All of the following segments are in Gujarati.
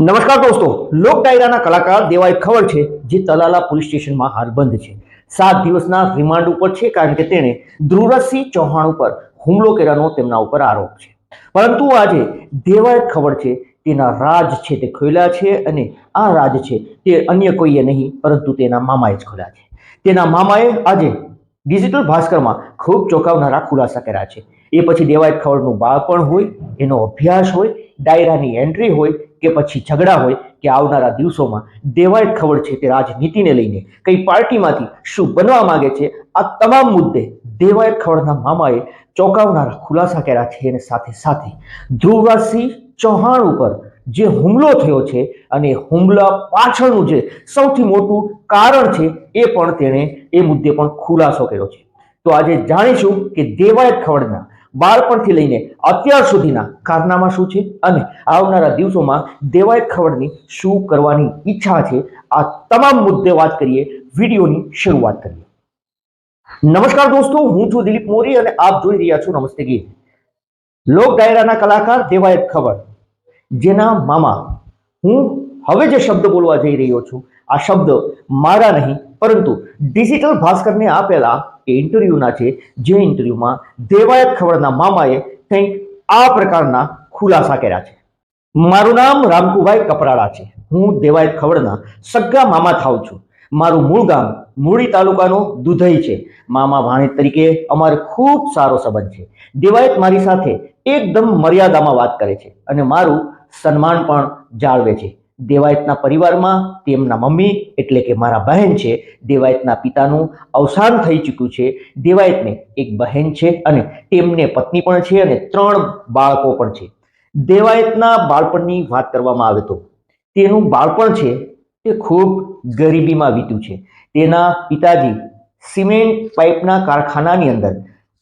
નમસ્કાર દોસ્તો, લોક ડાયરાના કલાકાર દેવાય ખબર છે, જે તલાલા પોલીસ સ્ટેશનમાં હાલ બંધ છે. સાત દિવસના રિમાન્ડ ઉપર છે કારણ કે તેણે ધ્રુવરાજસિંહ ચૌહાણ ઉપર હુમલો કર્યાનો તેમના ઉપર આરોપ છે. પરંતુ આજે દેવાય ખબર છે, તેના રાજ છે તે ખોલ્યા છે અને આ રાજ છે તે અન્ય કોઈએ નહીં, પરંતુ તેના મામાએ જ ખોલ્યા છે. તેના મામાએ આજે ડિજિટલ ભાસ્કરમાં ખૂબ ચોંકાવનારા ખુલાસા કર્યા છે. એ પછી દેવાયત ખવડનું બાળપણ હોય, એનો અભ્યાસ હોય, ડાયરાની એન્ટ્રી હોય કે પછી ઝઘડા હોય કે આવનારા દિવસોમાં દેવાયત ખવડ છે તે રાજનીતિને લઈને કઈ પાર્ટીમાંથી શું બનવા માગે છે, આ તમામ મુદ્દે દેવાયત ખવડના મામાએ ચોંકાવનારા ખુલાસા કર્યા છે અને સાથે સાથે ધ્રુવરાજસિંહ ચૌહાણ ઉપર જે હુમલો થયો છે અને હુમલા પાછળનું જે સૌથી મોટું કારણ છે એ પણ તેણે એ મુદ્દે પણ ખુલાસો કર્યો છે. તો આજે જાણીશું કે દેવાયત ખવડના બાળપણથી લઈને અત્યાર સુધીના કારનામા શું છે? અને આવનારા દિવસોમાં દેવાયત ખવડની શું કરવાની ઈચ્છા છે? આ તમામ મુદ્દે વાત કરીએ, વિડીયોની શરૂઆત કરીએ. નમસ્કાર દોસ્તો, હું છું દિલીપ મોરી અને આપ જોઈ રહ્યા છો નમસ્તે ગીત. લોક ડાયરાના કલાકાર દેવાયત ખબર. જેના મામા, હું હવે જે શબ્દ બોલવા જઈ રહ્યો છું, આ શબ્દ મારા નહીં, પરંતુ ડિજિટલ ભાસ્કરને આપેલા એ ઇન્ટરવ્યૂના છે, જે ઇન્ટરવ્યૂમાં દેવાયત ખબરના મામાએ કંઈક આ પ્રકારના ખુલાસા કર્યા છે. મારું નામ રામકુભાઈ કપરાળા છે. હું દેવાયત ખબરના સગા મામા થાઉં છું. મારું મૂળ ગામ મૂળી તાલુકાનો દુધઈ છે. મામા ભાણેજ તરીકે અમારે ખૂબ સારો સંબંધ છે. દેવાયત મારી સાથે એકદમ મર્યાદામાં વાત કરે છે અને મારું સન્માન પણ જાળવે છે. દેવાયતના પરિવારમાં, તેમના મમ્મી એટલે કે મારા બહેન છે, દેવાયતના પિતાનું અવસાન થઈ ચૂક્યું છે. દેવાયતને એક બહેન છે અને તેમને પત્ની પણ છે અને ત્રણ બાળકો પણ છે. દેવાયતના બાળપણની વાત કરવામાં આવે તો, તેનું બાળપણ છે તે ખૂબ ગરીબીમાં વીત્યું છે. તેના પિતાજી સિમેન્ટ પાઇપના કારખાનાની અંદર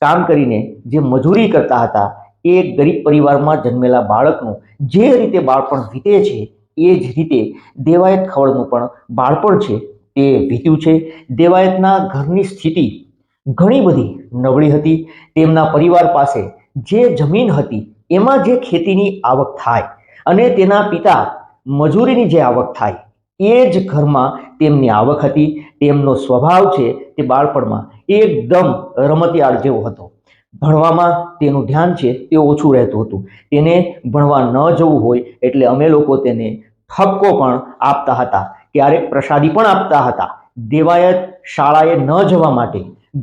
કામ કરીને જે મજૂરી કરતા હતા, એ ગરીબ પરિવારમાં જન્મેલા બાળકનું જે રીતે બાળપણ વીતે છે એ જ રીતે દેવાયત ખવડનું પણ બાળપણ છે તે વીત્યું છે. દેવાયતના ઘરની સ્થિતિ ઘણી બધી નબળી હતી. તેમના પરિવાર પાસે જે જમીન હતી એમાં જે ખેતીની આવક થાય અને તેના પિતા મજૂરીની જે આવક થાય એ જ ઘરમાં તેમની આવક હતી. તેમનો સ્વભાવ છે તે બાળપણમાં એકદમ રમતિયાળ જેવો હતો. ભણવામાં તેનું ધ્યાન છે તે ઓછું રહેતું હતું. તેને ભણવા ન જવું હોય એટલે અમે લોકો તેને ઠપકો પણ આપતા હતા. ક્યારેક પ્રસાદી પણ આપતા હતા. દેવાયત શાળાએ ન જવા માટે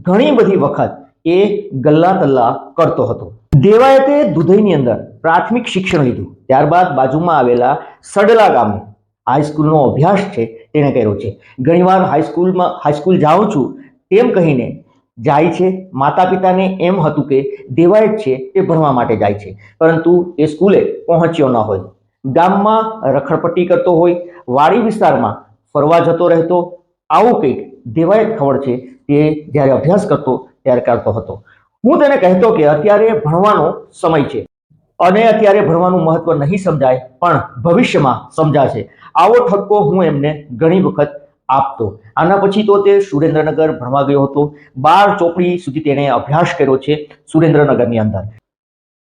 ઘણી બધી વખત એ ગલ્લા તલ્લા કરતો હતો. દેવાયતે દુધઈની અંદર પ્રાથમિક શિક્ષણ લીધું. ત્યારબાદ બાજુમાં આવેલા સડલા ગામે હાઈસ્કૂલનો અભ્યાસ છે તેણે કર્યો છે. ઘણીવાર હાઈસ્કૂલમાં હાઈસ્કૂલ જાઉં છું તેમ કહીને જાય છે. માતા પિતાને એમ હતું કે દેવાયત છે એ ભણવા માટે જાય છે. પરંતુ એ સ્કૂલે પહોંચ્યો ન હોય. ગામમાં રખડપટ્ટી કરતો હોય, વાડી વિસ્તારમાં ફરવા જતો રહેતો, આવું કંઈક દેવાયત ખબર છે તે જ્યારે અભ્યાસ કરતો ત્યારે કરતો હતો. હું તેને કહેતો કે અત્યારે ભણવાનો સમય છે. અને અત્યારે ભણવાનું મહત્વ નહીં સમજાય, પણ ભવિષ્યમાં સમજાશે. આવો ઠપકો હું એમને ઘણી વખત આપતો. આના પછી તો તે સુરેન્દ્રનગર ભણવા ગયો હતો. બાર ચોપડી સુધી તેણે અભ્યાસ કર્યો છે સુરેન્દ્રનગરની અંદર.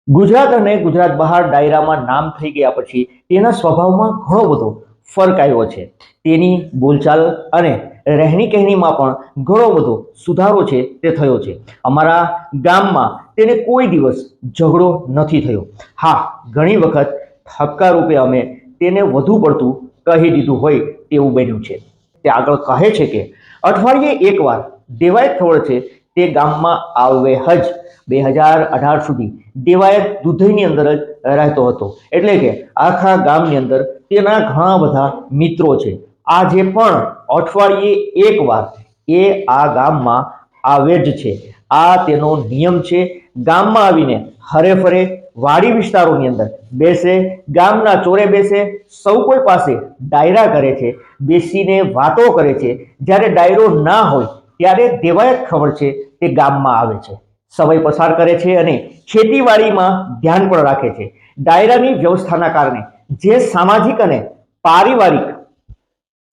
ગુજરાત અને ગુજરાત બહાર ડાયરામાં નામ થઈ ગયા પછી તેના સ્વભાવમાં ઘણો બધો ફરક આવ્યો છે. તેની બોલચાલ અને રહેણી કહેણીમાં પણ ઘણો બધો સુધારો છે તે થયો છે. અમારા ગામમાં તેને કોઈ દિવસ ઝઘડો નથી થયો. હા, ઘણી વખત ઠપકા રૂપે અમે તેને વધુ પડતું કહી દીધું હોય તેવું બન્યું છે. તે આગળ કહે છે કે, અઠવાડિયે એકવાર દેવાય ખબર છે, તે ગામમાં આવે હજ બે હજાર અઢાર સુધી દેવાયત દુધઈની અંદર જ રહેતો હતો. એટલે કે આખા ગામની અંદર તેના ઘણા બધા મિત્રો છે. આજે પણ અઠવાડિયે એકવાર એ આ ગામમાં આવે જ છે. આ તેનો નિયમ છે. ગામમાં આવીને હરે ફરે વાડી વિસ્તારોની અંદર બેસે, ગામના ચોરે બેસે, સૌ કોઈ પાસે ડાયરા કરે છે, બેસીને વાતો કરે છે. જ્યારે ડાયરો ના હોય, ત્યારે દેવાયત ખબર છે તે ગામમાં આવે છે. સમય પસાર કરે છે અને ખેતીવાડીમાં ધ્યાન પણ રાખે છે. ડાયરાની વ્યવસ્થાના કારણે જે સામાજિક અને પારિવારિક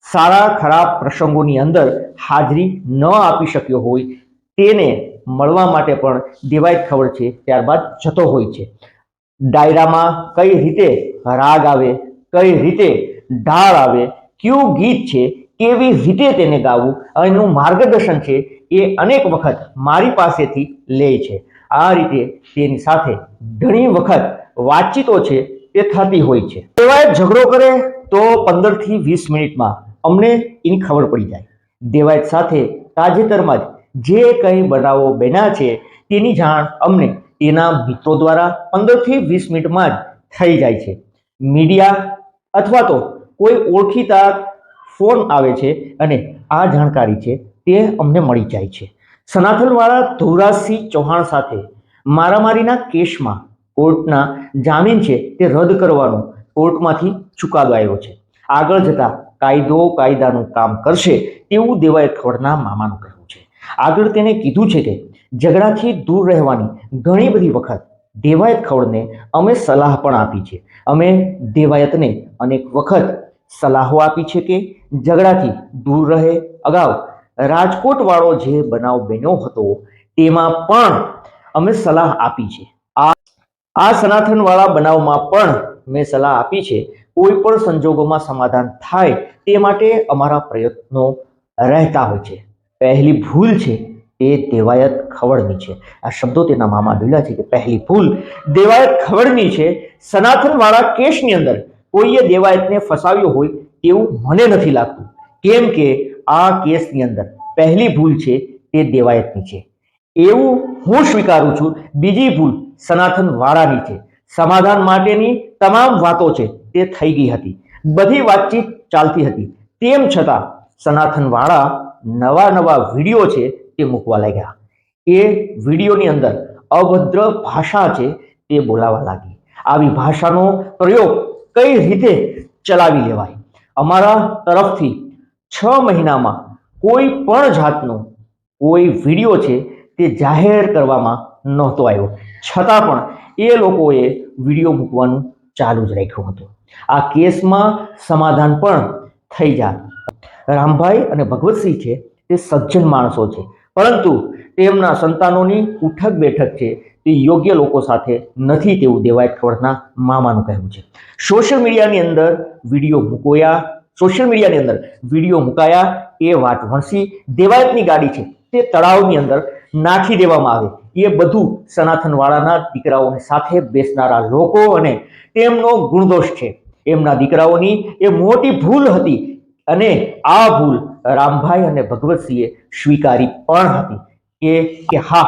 સારા, ખરાબ પ્રસંગોની અંદર હાજરી ન આપી શક્યો હોય, તેને મળવા માટે પણ દેવાય ખબર છે, ત્યારબાદ જતો હોય છે. ડાયરામાં કઈ રીતે રાગ આવે, કઈ રીતે ઢાળ આવે, કયું ગીત છે કેવી રીતે તેને ગાવું? એનું માર્ગદર્શન છે એ અનેક વખત મારી પાસેથી લે છે. આ રીતે તેની સાથે ઘણી વખત વાતચીતો છે તે થતી હોય છે. દેવાય ઝઘડો કરે તો પંદરથી વીસ મિનિટમાં અમને એની ખબર પડી જાય. દેવાયત સાથે તાજેતરમાં જ જે કંઈ બનાવો બન્યા છે તેની જાણ અમને તેના મિત્રો દ્વારા પંદરથી વીસ મિનિટમાં જ થઈ જાય છે. મીડિયા અથવા તો કોઈ ઓળખીતા ફોન આવે છે અને આ જાણકારી છે તે અમને મળી જાય છે. સનાતનવાળા ધોરાજસિંહ ચૌહાણ સાથે મારામારીના કેસમાં કોર્ટના જામીન છે તે રદ કરવાનો કોર્ટમાંથી ચુકાદો આવ્યો છે. આગળ જતા કાયદો કાયદાનું કામ કરશે તેવું દેવાયત ખવડના મામાનું કહેવું છે. આગળ તેણે કીધું છે કે ઝઘડાથી દૂર રહેવાની ઘણી બધી વખત દેવાયત ખવડને અમે સલાહ પણ આપી છે. અમે દેવાયતને અનેક વખત સલાહો આપી છે કે ઝઘડાથી દૂર રહે. અગાઉ રાજકોટ વાળો જે બનાવ બન્યો હતો, તેમાં પણ અમે સલાહ આપી છે. આ આ સનાતન વાળા બનાવમાં પણ મેં સલાહ આપી છે. કોઈ પણ સંજોગોમાં સમાધાન થાય તે માટે અમારા પ્રયત્નો રહેતા હોય છે. પહેલી ભૂલ છે એ દેવાયત ખવડની છે. આ શબ્દો તેના મામા લીલા છે કે પહેલી ભૂલ દેવાયત ખવડની છે. સનાતન વાળા કેસની અંદર કોઈએ દેવાયતને ફસાવ્યો હોય તેવું મને નથી લાગતું. કેમ કે આ કેસની અંદર પહેલી ભૂલ છે તે દેવાયતની છે. એવું હું સ્વીકારું છું, બીજી ભૂલ સનાતન વાળાની છે. સમાધાન માટેની તમામ વાતો છે તે થઈ ગઈ હતી. બધી વાતચીત ચાલતી હતી. તેમ છતાં સનાતન વાળા નવા નવા વીડિયો છે તે મૂકવા લાગ્યા. એ વિડીયોની અંદર અભદ્ર ભાષા છે તે બોલાવા લાગી. આવી ભાષાનો પ્રયોગ કઈ રીતે ચલાવી લેવાય? અમારા તરફથી છ મહિનામાં કોઈ પણ જાતનો કોઈ વીડિયો છે તે જાહેર કરવામાં નહોતો આવ્યો. છતાં પણ એ લોકોએ વીડિયો મૂકવાનું ચાલુ જ રાખ્યું હતું. આ કેસમાં સમાધાન પણ થઈ જાય રામભાઈ અને ભગવતસિંહ છે તે સજ્જન માણસો છે. પરંતુ તેમના સંતાનોની ઉઠક બેઠક છે તે યોગ્ય લોકો સાથે નથી તેવું દેવાયત ખવડના મામાનું કહેવું છે. સોશિયલ મીડિયાની અંદર વીડિયો મૂકોયા સોશિયલ મીડિયાની અંદર વીડિયો મુકાયા, એ વાત વણસી, દેવાયતની ગાડી છે તે તળાવની અંદર નાખી દેવામાં આવે. એ બધું સનાતનવાળાના દીકરાઓની સાથે બેસનારા લોકો અને તેમનો ગુણદોષ છે. એમના દીકરાઓની એ મોટી ભૂલ હતી અને આ ભૂલ રામભાઈ અને ભગવતસિંહે સ્વીકારી પણ હતી. કે કે હા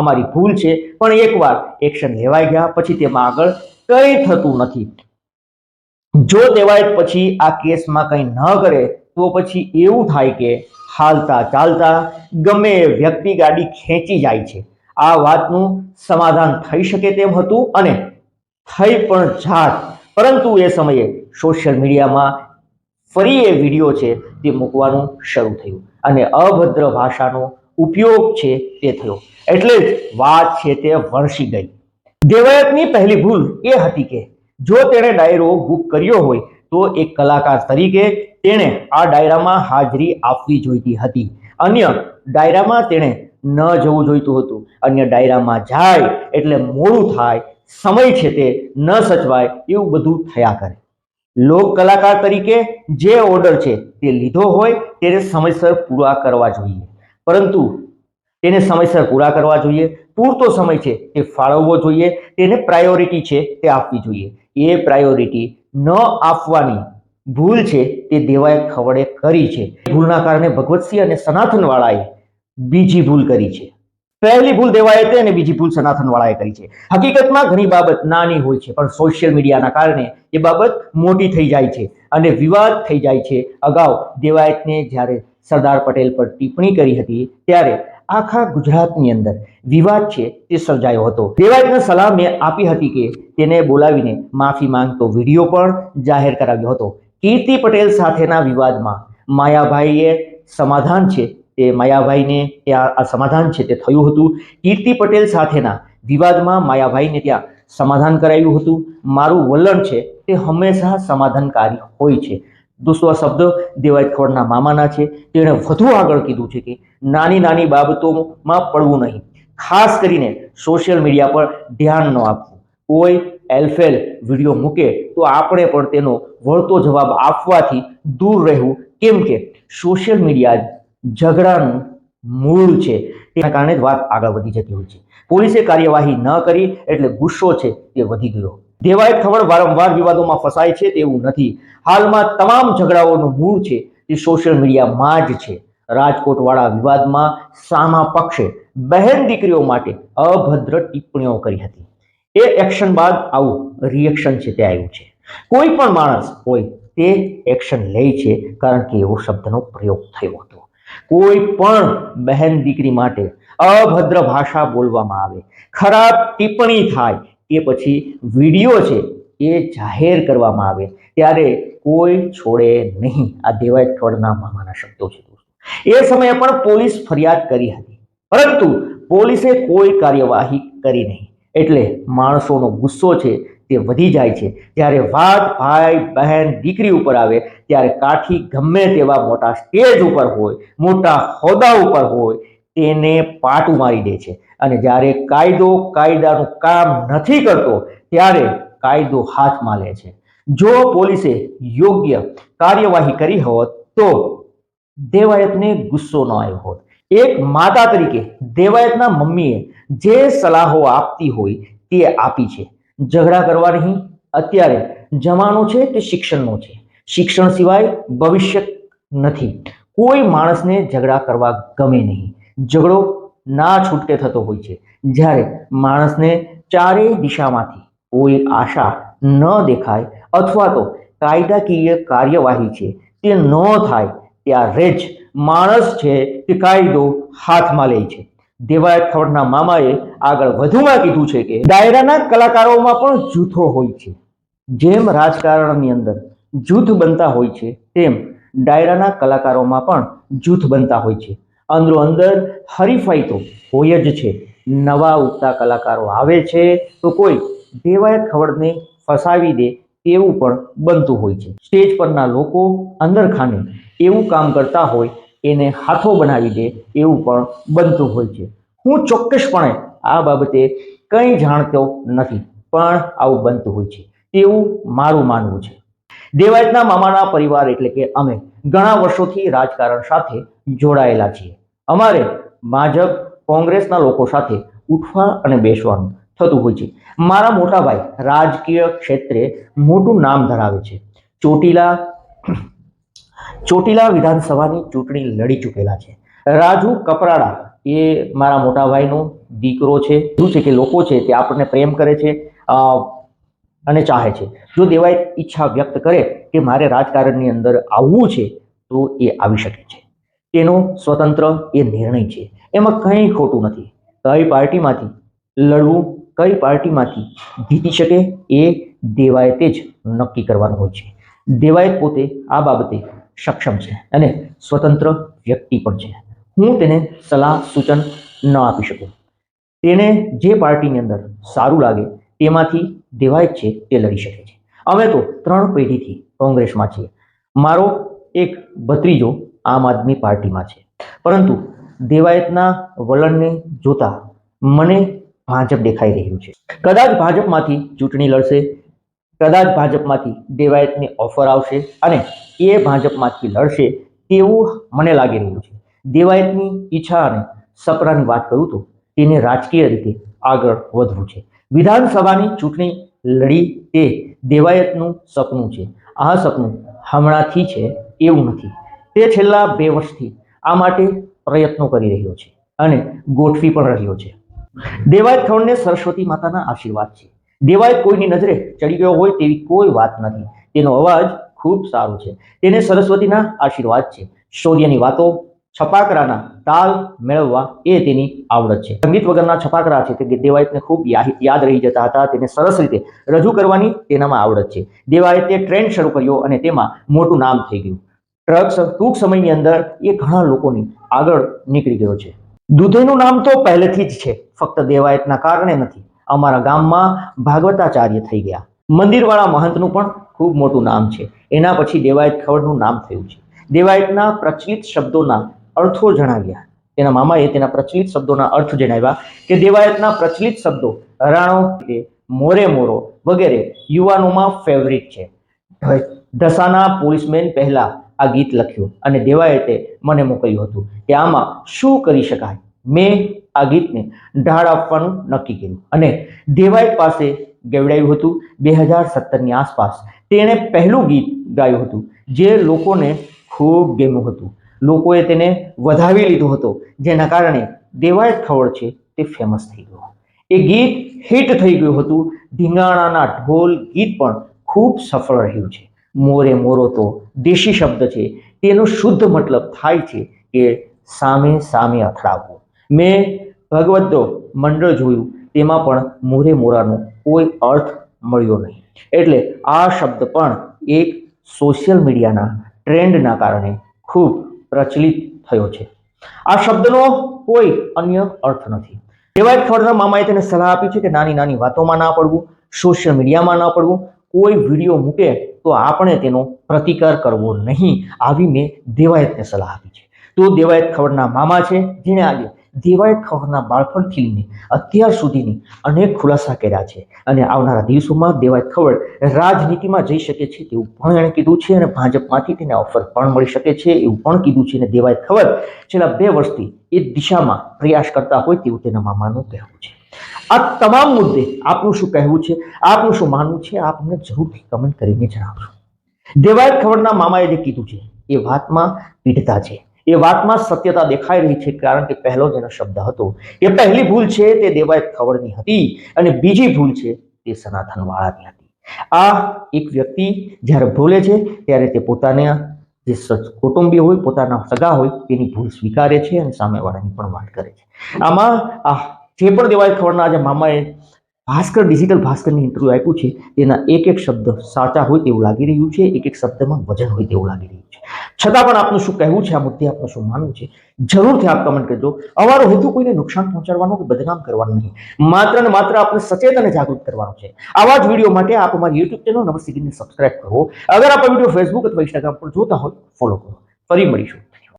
અમારી ભૂલ છે. પણ એકવાર એક્શન લેવાઈ ગયા પછી તેમાં આગળ કંઈ થતું નથી. જો દેવાયત પછી આ કેસમાં કંઈ ન કરે, તો પછી એવું થાય કે હાલતા ચાલતા ગમે વ્યક્તિ ગાડી ખેંચી જાય છે. આ વાતનું સમાધાન થઈ શકે તેમ હતું અને થઈ પણ જાત. પરંતુ એ સમયે સોશિયલ મીડિયામાં ફરી એ વીડિયો છે તે મૂકવાનું શરૂ થયું. અને અભદ્ર ભાષાનો ઉપયોગ છે તે થયો. એટલે જ વાત છે તે વરસી ગઈ. દેવાયતની પહેલી ભૂલ એ હતી કે, જો તેણે ડાયરો બુક કર્યો હોય, તો એક કલાકાર તરીકે તેણે આ ડાયરામાં હાજરી આપવી જોઈતી હતી. અન્ય ડાયરામાં તેણે ન જવું જોઈતું હતું. અન્ય ડાયરામાં જાય એટલે મોડું થાય, સમય છે તે ન સચવાય એવું બધું થયા કરે. લોક કલાકાર તરીકે જે ઓર્ડર છે તે લીધો હોય, તેને સમયસર પૂરા કરવા જોઈએ. પરંતુ તેને સમયસર પૂરા કરવા જોઈએ. પૂરતો સમય છે તે ફાળવવો જોઈએ. તેને પ્રાયોરિટી છે તે આપવી જોઈએ. એ પ્રાયોરિટી ન આપવાની ભૂલ છે તે દેવાએ ખવડે કરી છે. ભૂલના કારણે ભગવતસિંહ અને સનાતનવાળાએ બીજી ભૂલ કરી છે. પહેલી ભૂલ દેવાયતે અને બીજી ભૂલ સનાતનવાળાએ કરી છે. હકીકતમાં ઘણી બાબત નાની હોય છે, પણ સોશિયલ મીડિયાના કારણે એ બાબત મોટી થઈ જાય છે અને વિવાદ થઈ જાય છે. અગાઉ દેવાયતને જ્યારે સરદાર પટેલ પર ટિપ્પણી કરી હતી ત્યારે આખા ગુજરાતની અંદર વિવાદ છે તે સર્જાયો હતો. દેવાયતને સલાહ મેં આપી હતી કે તેને બોલાવીને માફી માંગતો વીડિયો પણ જાહેર કરાવ્યો હતો. કીર્તિ પટેલ સાથેના વિવાદમાં માયાભાઈએ સમાધાન છે તે માયાભાઈને ત્યાં આ સમાધાન છે તે થયું હતું. કીર્તિ પટેલ સાથેના વિવાદમાં માયાભાઈને ત્યાં સમાધાન કરાયું હતું. મારું વલણ છે તે હંમેશા સમાધાનકારી હોય છે. દોસ્તો, આ શબ્દ દેવાયત ખોડના મામાના છે. તેણે વધુ આગળ કીધું છે કે નાની નાની બાબતોમાં પડવું નહીં. ખાસ કરીને સોશિયલ મીડિયા પર ધ્યાન ન આપવું. કોઈ એલફેલ વીડિયો મૂકે તો આપણે પણ તેનો વળતો જવાબ આપવાથી દૂર રહેવું. કેમ કે સોશિયલ મીડિયા ઝઘડાનું મૂળ છે. તેના કારણે જ વાત આગળ વધી જતી હોય છે. પોલીસે કાર્યવાહી ન કરી એટલે ગુસ્સો છે તે વધી ગયો. દેવાયત ખબર વારંવાર વિવાદોમાં ફસાય છે તેવું નથી. હાલમાં તમામ ઝઘડાઓનું મૂળ છે તે સોશિયલ મીડિયામાં જ છે. રાજકોટવાળા વિવાદમાં સામા પક્ષે બહેન દીકરીઓ માટે અભદ્ર ટિપ્પણીઓ કરી હતી. એ એક્શન બાદ આવું રિએક્શન છે તે આવ્યું છે. કોઈ પણ માણસ હોય તે એક્શન લે છે કારણ કે એવો શબ્દનો પ્રયોગ થયો હતો. કોઈ પણ બહેન દીકરી માટે અભદ્ર ભાષા બોલવામાં આવે. ખરાબ ટિપ્પણી થાય કે પછી વીડિયો છે એ જાહેર કરવામાં આવે. ત્યારે કોઈ છોડે નહીં. આ દેવાય ઠોડના મામાના શબ્દો છે દોસ્તો. એ સમયે પણ પોલીસ ફરિયાદ કરી હતી. પરંતુ પોલીસે કોઈ કાર્યવાહી કરી નહીં. એટલે માણસોનો ગુસ્સો છે તે વધી જાય છે. જ્યારે વાત ભાઈ, બહેન, દીકરી ઉપર આવે, ત્યારે કાઠી ગમે તેવા મોટા સ્ટેજ ઉપર હોય, મોટા હોદ્દા ઉપર હોય તેને પાટું મારી દે છે. અને જ્યારે કાયદો કાયદાનું કામ નથી કરતો, ત્યારે કાયદો હાથમાં લે છે. જો પોલીસે યોગ્ય કાર્યવાહી કરી હોત, તો દેવાયતને ગુસ્સો ન આવ્યો હોત. એક માતા તરીકે દેવાયતના મમ્મીએ જે સલાહો આપતી હોય, તે આપી છે. ઝઘડા કરવા નહીં. અત્યારે જમાનો છે તે શિક્ષણનો છે. શિક્ષણ સિવાય ભવિષ્ય નથી. કોઈ માણસને ઝઘડા કરવા ગમે નહીં. ઝઘડો ના છૂટકે થતો હોય છે. જ્યારે માણસને ચારેય દિશામાંથી કોઈ આશા ન દેખાય અથવા તો કાયદાકીય કાર્યવાહી છે તે ન થાય ત્યારે જ માણસ છે તે કાયદો હાથમાં લે છે. દેવાયત ખવડના મામાએ આગળ વધુમાં કીધું છે કે ડાયરાના કલાકારોમાં પણ જૂથો હોય છે. જેમ રાજકારણની અંદર જૂથ બનતા હોય છે, તેમ ડાયરાના કલાકારોમાં પણ જૂથ બનતા હોય છે. અંદરો અંદર હરીફાઈ તો હોય જ છે. નવા ઉગતા કલાકારો આવે છે તો કોઈ દેવાયત ખવડને ફસાવી દે તેવું પણ બનતું હોય છે. સ્ટેજ પરના લોકો અંદર ખાને એવું કામ કરતા હોય એને હાથો બનાવી દે એવું પણ બનતું હોય છે. હું ચોક્કસપણે આ બાબતે કંઈ જાણતો નથી, પણ આવું બનતું હોય છે. તેવું મારું માનવું છે. દેવાયતના મામાના પરિવાર એટલે કે અમે ઘણા વર્ષોથી રાજકારણ સાથે જોડાયેલા છીએ. અમારે ભાજપ કોંગ્રેસના લોકો સાથે ઉઠવા અને બેસવાનું થતું હોય છે. મારા મોટા ભાઈ રાજકીય ક્ષેત્રે મોટું નામ ધરાવે છે. ચોટીલા ચોટીલા વિધાનસભાની ચૂંટણી લડી ચૂકેલા છે. રાજુ કપરાડા એ મારા મોટા ભાઈનો દીકરો છે. શું છે કે લોકો છે તે આપણને પ્રેમ કરે છે અને ચાહે છે. જો દેવાય ઈચ્છા વ્યક્ત કરે કે મારે રાજકારણની અંદર આવવું છે, તો એ આવી શકે છે. તેનો સ્વતંત્ર એ નિર્ણય છે. એમાં કંઈ ખોટું નથી. કઈ પાર્ટીમાંથી લડવું, કઈ પાર્ટીમાંથી જીતી શકે એ દેવાયતે જ નક્કી કરવાનું હોય છે. દેવાયત પોતે આ બાબતે સક્ષમ છે અને સ્વતંત્ર વ્યક્તિ પણ છે. હું તેને સલાહ, સૂચન ન આપી શકું. તેને જે પાર્ટીની અંદર સારું લાગે તેમાંથી દેવાયત છે તે લડી શકે છે. અમે તો ત્રણ પેઢીથી કોંગ્રેસમાં છીએ મારો એક ભત્રીજો આમ આદમી પાર્ટીમાં છે. પરંતુ દેવાયતના વલણને જોતા મને ભાજપ દેખાઈ રહ્યું છે. કદાચ ભાજપમાંથી ચૂંટણી લડશે, કદાચ ભાજપમાંથી દેવાયતને ઓફર આવશે અને એ ભાજપમાંથી લડશે તેવું મને લાગી રહ્યું છે. દેવાયતની ઈચ્છા અને સપનાની વાત કરું તો તેને રાજકીય રીતે આગળ વધવું છે. વિધાનસભાની ચૂંટણી લડી તે દેવાયતનું સપનું છે. આ સપનું હમણાંથી છે એવું નથી. તે છેલ્લા બે વર્ષથી આ માટે પ્રયત્નો કરી રહ્યો છે અને ગોઠવી પણ રહ્યો છે. દેવાયત ખવડને સરસ્વતી માતાના આશીર્વાદ છે. દેવાયત કોઈની નજરે ચડી ગયો હોય તેવી કોઈ વાત નથી. તેનો અવાજ ખૂબ સારો છે. તેને સરસ્વતીના આશીર્વાદ છે. શૌર્યની વાતો, છપાકરાના તાલ મેળવવા એ તેની આવડત છે. સંગીત વગરના છપાકરા છે તે દેવાયતને ખૂબ યાદ રહી જતા હતા. તેને સરસ રીતે રજૂ કરવાની તેનામાં આવડત છે. દેવાયતે ટ્રેન્ડ શરૂ કર્યો અને તેમાં મોટું નામ થઈ ગયું. ટ્રક્સ ટૂંક સમયની અંદર એ ઘણા લોકોની આગળ નીકળી ગયો છે. દૂધેનું નામ તો પહેલેથી જ છે, ફક્ત દેવાયતના કારણે નથી. અમારા ગામમાં ભાગવતાચાર્ય થઈ ગયા. મંદિરવાળા મહંતનું પણ ખૂબ મોટું નામ છે. એના પછી દેવાયત ખવડનું નામ થયું છે. દેવાયતના પ્રચલિત શબ્દોના અર્થો જણાવ્યા. તેના મામાએ તેના પ્રચલિત શબ્દોના અર્થ જણાવ્યા કે દેવાયતના પ્રચલિત શબ્દો રાણો મોરે મોરો વગેરે યુવાનોમાં ફેવરિટ છે. ઢસાના પોલીસમેન પહેલા આ ગીત લખ્યું અને દેવાયતે મને મોકલ્યું હતું કે આમાં શું કરી શકાય? મેં આ ગીતને ઢાળ આપવાનું નક્કી કર્યું અને દેવાઈ પાસે ગેવડાયું હતું. બે હજાર સત્તરની આસપાસ તેણે પહેલું ગીત ગાયું હતું જે લોકોને ખૂબ ગમ્યું હતું. લોકોએ તેને વધાવી લીધો હતો, જેના કારણે દેવાયત ખવડ છે તે ફેમસ થઈ ગયો. એ ગીત હિટ થઈ ગયું હતું. ધીંગાણાના ઢોલ ગીત પણ ખૂબ સફળ રહ્યું છે. મોરે મોરો તો દેશી શબ્દ છે. તેનો શુદ્ધ મતલબ થાય છે કે સામે સામે અથડાવવું. મેં ભગવદ્દો મંડળ જોયું, તેમાં પણ મોરે મોરાનો કોઈ અર્થ મળ્યો નહીં. એટલે આ શબ્દ પણ એક સોશિયલ મીડિયાના ટ્રેન્ડના કારણે ખૂબ પ્રચલિત થયો છે. આ શબ્દનો કોઈ અન્ય અર્થ નથી. દેવાયત ખવડના મામાએ તેને સલાહ આપી છે કે નાની નાની વાતોમાં ના પડવું સોશિયલ મીડિયામાં ના પડવું કોઈ વીડિયો મૂકે તો આપણે તેનો પ્રતિકાર કરવો નહીં આવી મેં દેવાયતને સલાહ આપી છે. તો દેવાયત ખવડના મામા છે, જેણે આજે દેવાયત ખવડના બાળપણથી અત્યાર સુધીની અનેક ખુલાસા કર્યા છે અને આવનારા દિવસોમાં દેવાયત ખવડ રાજનીતિમાં જઈ શકે છે તેવું પણ એણે કીધું છે અને ભાજપમાંથી તેને ઓફર પણ મળી શકે છે એવું પણ કીધું છે અને દેવાયત ખવડ છેલ્લા બે વર્ષથી એ દિશામાં પ્રયાસ કરતા હોય તેવું તેના મામાનું કહેવું છે. આ તમામ મુદ્દે આપનું શું કહેવું છે, આપનું શું માનવું છે આપ અમને જરૂરથી કમેન્ટ કરીને જણાવશો દેવાયત ખબરના મામાએ જે કીધું છે, એ વાતમાં પીઢતા છે. એ વાતમાં સત્યતા દેખાઈ રહી છે, કારણ કે પહેલો જેનો શબ્દ હતો. એ પહેલી ભૂલ છે તે દેવાયત ખવડની હતી અને બીજી ભૂલ છે તે સનાતન વાળાની હતી. આ એક વ્યક્તિ જ્યારે ભૂલે છે, ત્યારે તે પોતાના જે કુટુંબી હોય, પોતાના સગા હોય, તેની ભૂલ સ્વીકારે છે અને સામેવાળાની પણ વાત કરે છે. આમાં આ જે પણ દેવાય ખબરના આજે મામાએ ભાસ્કર ડિજિટલ ભાસ્કરની ઇન્ટરવ્યૂ આપ્યું છે, તેના એક એક શબ્દ સાચા હોય તેવું લાગી રહ્યું છે, એક એક શબ્દમાં વજન હોય તેવું લાગી રહ્યું છે. છતાં પણ આપનું શું કહેવું છે? આ મુદ્દે આપનું શું માનવું છે? જરૂરથી આપ કમેન્ટ કરજો. અમારો હેતુ કોઈને નુકસાન પહોંચાડવાનો કે બદનામ કરવાનો નહીં. માત્ર ને માત્ર આપણે સચેત અને જાગૃત કરવાનો છે. આવા જ વીડિયો માટે આપ અમારી યુટ્યુબ ચેનલ નમસ્તે સબસ્ક્રાઇબ કરો. અગર આપ વીડિયો ફેસબુક અથવા ઇન્સ્ટાગ્રામ પર જોતા હોય ફોલો કરો. ફરી મળીશું.